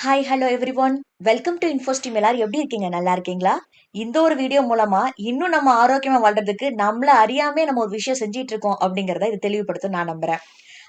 Hi hello everyone welcome to இன்ஃபோஸ்டீம் எல்லாரும் எப்படி இருக்கீங்க? நல்லா இருக்கீங்களா? இந்த ஒரு வீடியோ மூலமா இன்னும் நம்ம ஆரோக்கியமா வாழ்றதுக்கு நம்மள அறியாமே நம்ம ஒரு விஷயம் செஞ்சிட்டு இருக்கோம் அப்படிங்கறத இது தெளிவுபடுத்தும் நான் நம்புறேன்.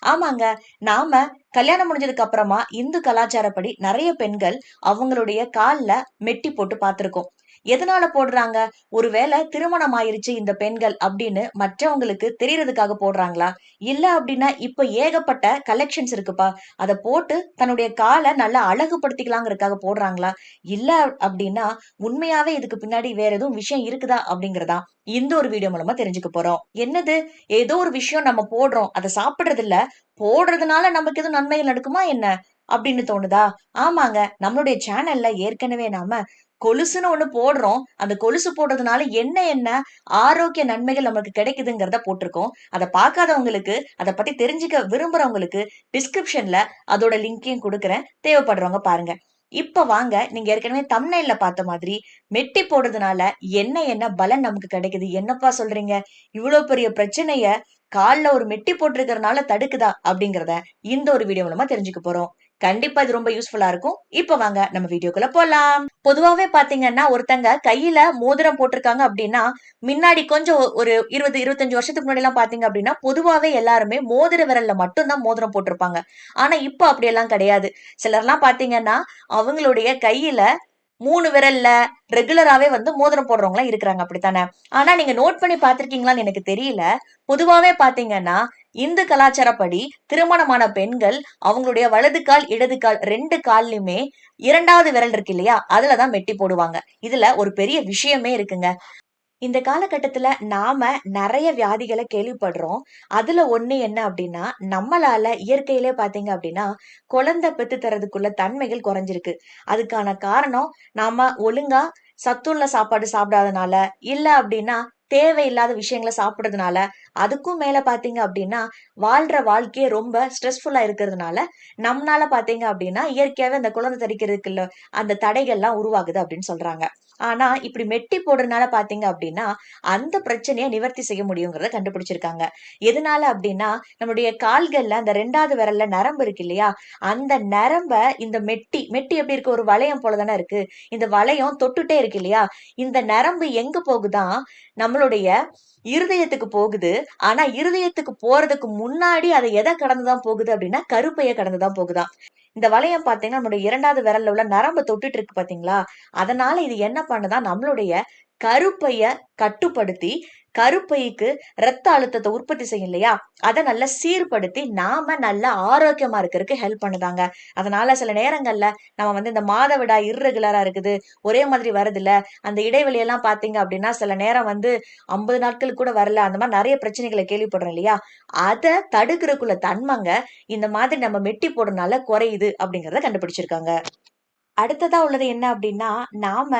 ஆமாங்க நாம கல்யாணம் முடிஞ்சதுக்கு அப்புறமா இந்து கலாச்சாரப்படி நிறைய பெண்கள் அவங்களுடைய கால்ல மெட்டி போட்டு பார்த்திருக்கோம். எதனால போடுறாங்க? ஒருவேளை திருமணம் ஆயிருச்சு இந்த பெண்கள் அப்படின்னு மற்றவங்களுக்கு தெரியறதுக்காக போடுறாங்களா? இல்ல அப்படின்னா இப்ப ஏகப்பட்ட கலெக்ஷன்ஸ் இருக்குப்பா. அதை போட்டு தன்னுடைய காலை நல்லா அழகுபடுத்திக்கலாங்கிறதுக்காக போடுறாங்களா? இல்ல அப்படின்னா உண்மையாவே இதுக்கு பின்னாடி வேற எதுவும் விஷயம் இருக்குதா அப்படிங்கறதா இந்த ஒரு வீடியோ மூலமா தெரிஞ்சுக்க போறோம். என்னது? ஏதோ ஒரு விஷயம் நம்ம போடுறோம். அதை சாப்பிடுறது இல்ல போடுறதுனால நமக்கு எதுவும் நன்மைகள் நடக்குமா என்ன? அப்படின்னு தோணுதா? ஆமாங்க. நம்மளுடைய சேனல்ல ஏற்கனவே நாம கொலுசுன்னு ஒண்ணு போடுறோம். அந்த கொலுசு போடுறதுனால என்ன என்ன ஆரோக்கிய நன்மைகள் நமக்கு கிடைக்குதுங்கிறத போட்டிருக்கோம். அதை பார்க்காதவங்களுக்கு அதை பத்தி தெரிஞ்சுக்க விரும்புறவங்களுக்கு டிஸ்கிரிப்ஷன்ல அதோட லிங்கையும் கொடுக்குறேன். தேவைப்படுறவங்க பாருங்க. இப்ப வாங்க நீங்க ஏற்கனவே தம்னைல பார்த்த மாதிரி மெட்டி போடுறதுனால என்ன என்ன பலன் நமக்கு கிடைக்குது? என்னப்பா சொல்றீங்க? இவ்வளவு பெரிய பிரச்சனைய காலில் ஒரு மெட்டி போட்டிருக்கிறதுனால தடுக்குதா? அப்படிங்கிறத இந்த ஒரு வீடியோ மூலமா தெரிஞ்சுக்க போறோம். கண்டிப்பா இது ரொம்ப யூஸ்ஃபுல்லா இருக்கும். இப்போ வாங்க நம்ம வீடியோக்குள்ள போலாம். பொதுவாவே பாத்தீங்கன்னா ஒருத்தங்க கையில மோதிரம் போட்டிருக்காங்க அப்படின்னா முன்னாடி கொஞ்சம் ஒரு இருபது இருபத்தஞ்சு வருஷத்துக்கு முன்னாடி எல்லாம் பாத்தீங்க அப்படின்னா பொதுவாவே எல்லாருமே மோதிர விரல்ல மட்டும்தான் மோதிரம் போட்டிருப்பாங்க. ஆனா இப்போ அப்படி எல்லாம் கிடையாது. சிலர்லாம் பாத்தீங்கன்னா அவங்களுடைய கையில மூணு விரல்ல ரெகுலராவே வந்து மோதிரம் போடுறவங்களாம் இருக்கிறாங்க அப்படித்தானே? ஆனா நீங்க நோட் பண்ணி பாத்திருக்கீங்களான்னு எனக்கு தெரியல. பொதுவாவே பாத்தீங்கன்னா இந்து கலாச்சாரப்படி திருமணமான பெண்கள் அவங்களுடைய வலது கால் இடது கால் ரெண்டு கால்லையுமே இரண்டாவது விரல் இருக்கு இல்லையா? அதுலதான் மெட்டி போடுவாங்க. இதுல ஒரு பெரிய விஷயமே இருக்குங்க. இந்த காலகட்டத்துல நாம நிறைய வியாதிகளை கேள்விப்படுறோம். அதுல ஒண்ணு என்ன அப்படின்னா நம்மளால இயற்கையிலே பாத்தீங்க அப்படின்னா குழந்தை பெத்து தரதுக்குள்ள தன்மைகள் குறைஞ்சிருக்கு. அதுக்கான காரணம் நாம ஒழுங்கா சத்துள்ள சாப்பாடு சாப்பிடாதனால இல்ல அப்படின்னா தேவையில்லாத விஷயங்களை சாப்பிடுறதுனால அதுக்கும் மேல பாத்தீங்க அப்படின்னா வாழ்ற வாழ்க்கையே ரொம்ப ஸ்ட்ரெஸ்ஃபுல்லா இருக்கிறதுனால நம்மளால பாத்தீங்க அப்படின்னா இயற்கையாவே அந்த குழந்தை தரிக்கிறதுக்குள்ள அந்த தடைகள்லாம் உருவாகுது அப்படின்னு சொல்றாங்க. ஆனா இப்படி மெட்டி போடுறதுனால பாத்தீங்க அப்படின்னா அந்த பிரச்சனையை நிவர்த்தி செய்ய முடியுங்கிறத கண்டுபிடிச்சிருக்காங்க. எதனால அப்படின்னா நம்முடைய கால்கள்ல அந்த ரெண்டாவது விரல்ல நரம்பு இருக்கு இல்லையா? அந்த நரம்ப இந்த மெட்டி மெட்டி எப்படி இருக்கு? ஒரு வளையம் போலதானே இருக்கு. இந்த வளையம் தொட்டுட்டே இருக்கு இல்லையா? இந்த நரம்பு எங்க போகுதான் நம்மளுடைய இருதயத்துக்கு போகுது. ஆனா இருதயத்துக்கு போறதுக்கு முன்னாடி அதை எதை கடந்துதான் போகுது அப்படின்னா கருப்பைய கடந்துதான் போகுதான். இந்த வளையம் பாத்தீங்கன்னா நம்மளுடைய இரண்டாவது விரல்ல உள்ள நரம்பு தொட்டுட்டு இருக்கு பாத்தீங்களா? அதனால இது என்ன பண்ணுதான் நம்மளுடைய கருப்பைய கட்டுப்படுத்தி கருப்பைக்கு ரத்த அழுத்தத்தை உற்பத்தி செய்யும் இல்லையா? அதை நல்லா சீர்படுத்தி நாம நல்லா ஆரோக்கியமா இருக்கிறதுக்கு ஹெல்ப் பண்ணுதாங்க. அதனால சில நேரங்கள்ல நம்ம வந்து இந்த மாதவிடா இர்ரெகுலரா இருக்குது ஒரே மாதிரி வருது அந்த இடைவெளியெல்லாம் பாத்தீங்க அப்படின்னா சில நேரம் வந்து ஐம்பது நாட்கள் கூட வரல அந்த மாதிரி நிறைய பிரச்சனைகளை கேள்விப்படுறோம் இல்லையா? அதை தடுக்கிறதுக்குள்ள தன்மைங்க இந்த மாதிரி நம்ம மெட்டி போடுறதுனால குறையுது அப்படிங்கிறத கண்டுபிடிச்சிருக்காங்க. அடுத்ததா உள்ளது என்ன அப்படின்னா நாம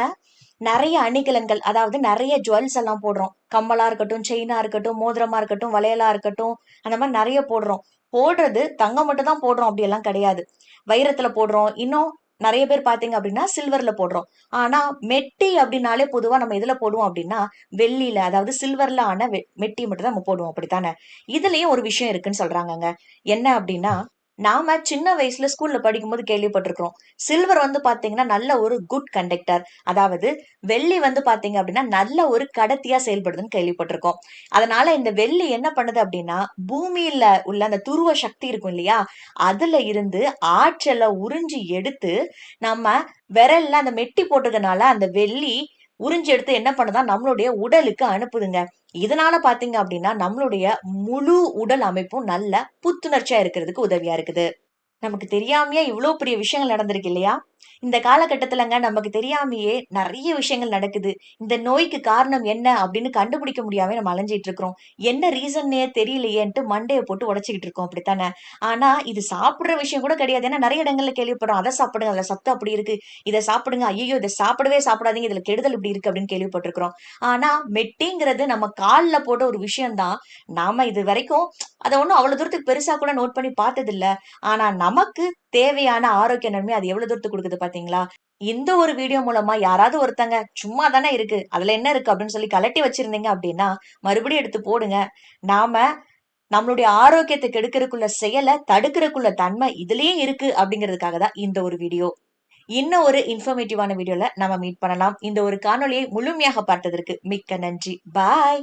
நிறைய அணிகலன்கள் அதாவது நிறைய ஜுவல்ஸ் எல்லாம் போடுறோம். கம்மலா இருக்கட்டும் செயினா இருக்கட்டும் மோதிரமா இருக்கட்டும் வளையலா இருக்கட்டும் அந்த மாதிரி நிறைய போடுறோம். போடுறது தங்கம் மட்டும் தான் போடுறோம் அப்படி எல்லாம் கிடையாது. வைரத்துல போடுறோம். இன்னும் நிறைய பேர் பாத்தீங்க அப்படின்னா சில்வர்ல போடுறோம். ஆனா மெட்டி அப்படின்னாலே பொதுவா நம்ம எதுல போடுவோம் அப்படின்னா வெள்ளியில அதாவது சில்வர்ல ஆன மெட்டி மட்டும் தான் நம்ம போடுவோம் அப்படித்தானே? இதுலயும் ஒரு விஷயம் இருக்குன்னு சொல்றாங்கங்க. என்ன அப்படின்னா நாம சின்ன வயசுல ஸ்கூல்ல படிக்கும்போது கேள்விப்பட்டிருக்கிறோம். சில்வர் வந்து பாத்தீங்கன்னா நல்ல ஒரு குட் கண்டக்டர் அதாவது வெள்ளி வந்து பாத்தீங்க அப்படின்னா நல்ல ஒரு கடத்தியா செயல்படுதுன்னு கேள்விப்பட்டிருக்கோம். அதனால இந்த வெள்ளி என்ன பண்ணுது அப்படின்னா பூமியில உள்ள அந்த துருவ சக்தி இருக்கும் இல்லையா? அதுல இருந்து ஆற்றலை உறிஞ்சி எடுத்து நம்ம விரல்ல அந்த மெட்டி போட்டதுனால அந்த வெள்ளி உறிஞ்சி எடுத்து என்ன பண்ணுதான் நம்மளுடைய உடலுக்கு அனுப்புதுங்க. இதனால பாத்தீங்க அப்படின்னா நம்மளுடைய முழு உடல் அமைப்பும் நல்ல புத்துணர்ச்சியா இருக்கிறதுக்கு உதவியா இருக்குது. நமக்கு தெரியாமையே இவ்வளோ பெரிய விஷயங்கள் நடந்திருக்கு இல்லையா? இந்த காலகட்டத்துலங்க நமக்கு தெரியாமையே நிறைய விஷயங்கள் நடக்குது. இந்த நோய்க்கு காரணம் என்ன அப்படின்னு கண்டுபிடிக்க முடியாம நம்ம அலைஞ்சிட்டு இருக்கிறோம். என்ன ரீசன்னே தெரியலையேன்ட்டு மண்டையை போட்டு உடச்சிக்கிட்டு இருக்கோம் அப்படித்தானே? ஆனா இது சாப்பிடுற விஷயம் கூட கிடையாது. ஏன்னா நிறைய இடங்கள்ல கேள்விப்படுறோம். அதை சாப்பிடுங்க அதுல சத்து அப்படி இருக்கு. இதை சாப்பிடுங்க ஐயோ இதை சாப்பிடவே சாப்பிடாதீங்க. இதுல கெடுதல் இப்படி இருக்கு அப்படின்னு கேள்விப்பட்டிருக்கிறோம். ஆனா மெட்டிங்கிறது நம்ம காலில் போட்ட ஒரு விஷயம்தான். நாம இது வரைக்கும் அதை ஒன்றும் அவ்வளவு தூரத்துக்கு பெருசா கூட நோட் பண்ணி பார்த்தது இல்ல ஆனா நமக்கு தேவையான ஆரோக்கிய நன்மை அது எவ்வளவு தூரத்துக்கு கொடுக்குது பாத்தீங்களா? இந்த ஒரு வீடியோ மூலமா யாராவது ஒருத்தங்க சும்மா தானே இருக்கு அதுல என்ன இருக்கு அப்படின்னு சொல்லி கலட்டி வச்சிருந்தீங்க அப்படின்னா மறுபடியும் எடுத்து போடுங்க. நாம நம்மளுடைய ஆரோக்கியத்தை கெடுக்கிறதுக்குள்ள செயலை தடுக்கிறதுக்குள்ள தன்மை இதுலயும் இருக்கு அப்படிங்கிறதுக்காக தான் இந்த ஒரு வீடியோ இன்னும் ஒரு இன்ஃபர்மேட்டிவான வீடியோல நம்ம மீட் பண்ணலாம். இந்த ஒரு காணொலியை முழுமையாக பார்த்ததற்கு மிக்க நன்றி. பாய்